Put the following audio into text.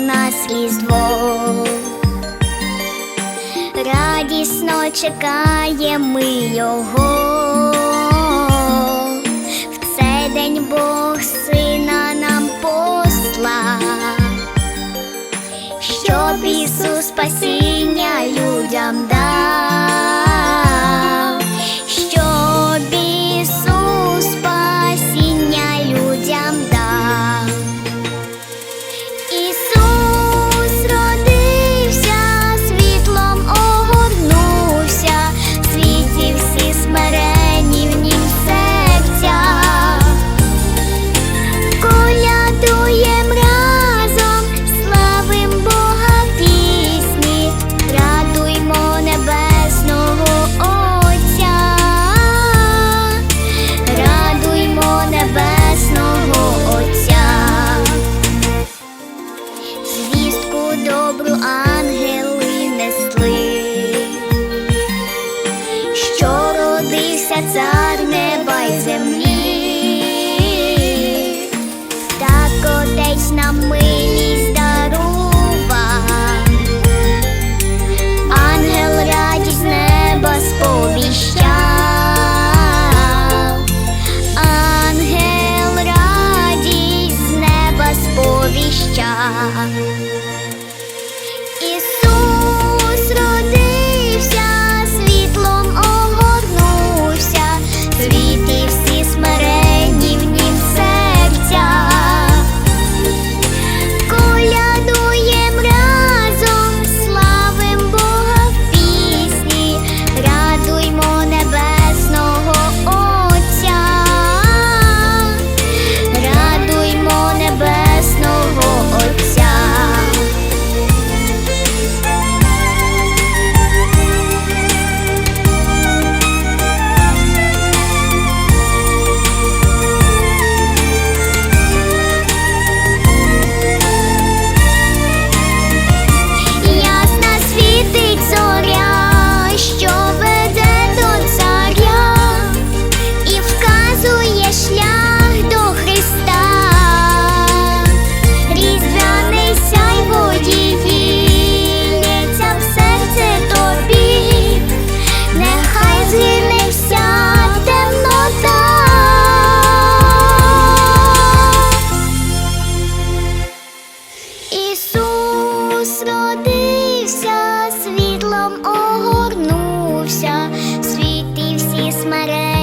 нас різдво. Радісно чекаємо ми його. В цей день Бог сина нам послав, щоб Ісус спасіння людям дав, родився цар неба й землі, так отець нам милість дарував, ангел радість з неба сповіщав, ангел радість з неба сповіщав. світ і всі смере.